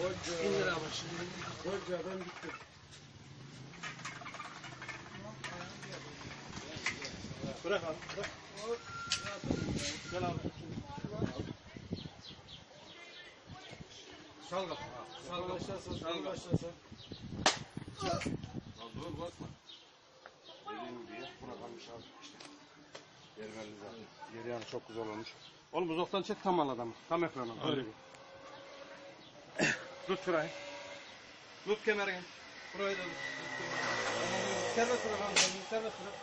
İndir ama şimdi. Koca ben gittim. Bırak abi. Bırak. Gel abi. Sal kapı. Sal başlasın, Sal başlasın. Lan dur basma. Dediğim gibi ya. Buna kalmış abi işte. Yermeliz abi. Yeri yani çok güzel olmuş. Oğlum uzaktan çek tam al adamı. Tam ekrana. Öyle bir. Tut şurayı. Tut kemerini. Burayı da tut. Serbest bırak kendini Serbest bırak.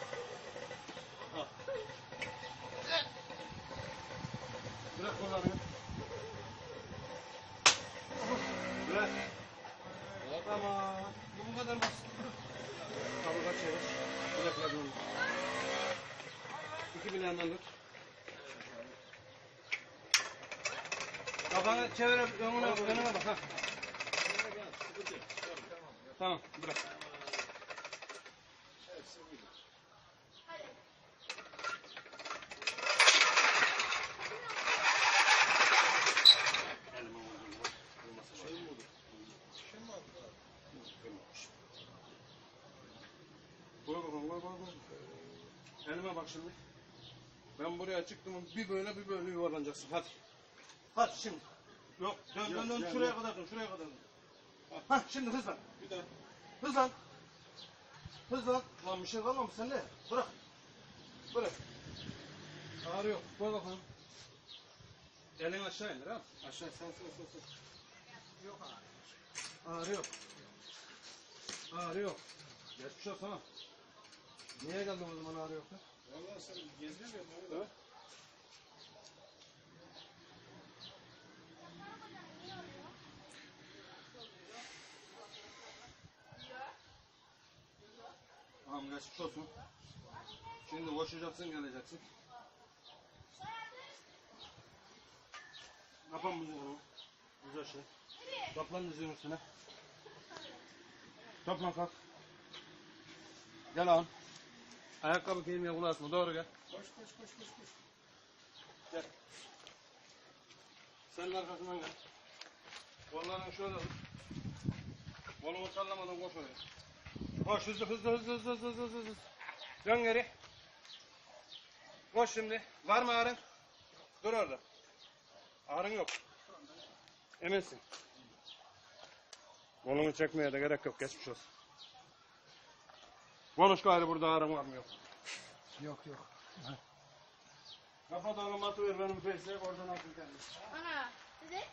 Bırak kollarını. Bırak. Tamam. Bu bu kadar basit. Kaburga çevir. Bileklerini unut. İki bileğinden tut. Kafanı çevir, önüne, önüne bak. Ha. Tamam, bırak. Koy bakalım, koy, koy. Elime bak şimdi. Ben buraya çıktım, bir böyle bir böyle yuvarlanacaksın. Hadi. Hadi şimdi. Yok, dön, dön, dön. Şuraya kadar dön, şuraya kadar dön. Hah, şimdi hızlan. Bir daha. Hızlan. Hızlan. Lan bir şey kalmamış sende. Bırak. Bırak. Ağrıyor. Koy bakalım. Elini aşağı indir ha. Aşağı, sağ, sağ, sağ, sağ. Yok ağrıyor. Ağrıyor. Ağrıyor. Geçmiş olsun ha. Niye geldin o zaman ağrıyor? Vallahi sen gezmiyor geçmiş olsun. Şimdi koşacaksın geleceksin. Kapan buzdolabı. Güzel şey. Toplan dizinin üstüne. Toplan kalk. Gel ağam. Ayakkabı giymeye bulaşma. Doğru gel. Koş koş koş koş koş. Gel. Senin arkasından gel. Kollarını şöyle tut. Kolumu sallamadan koş oraya. Koş hızlı hızlı hızlı hızlı hızlı hızlı hızlı. Dön geri. Koş şimdi. Var mı ağrın? Dur orada. Ağrın yok. Eminsin. Kolunu çekmeye de gerek yok. Geçmiş olsun. Konuş gayrı burada ağrın var mı yok. Yok yok. Kapat onu matı ver benim peşine oradan atın kendisi. Ana, size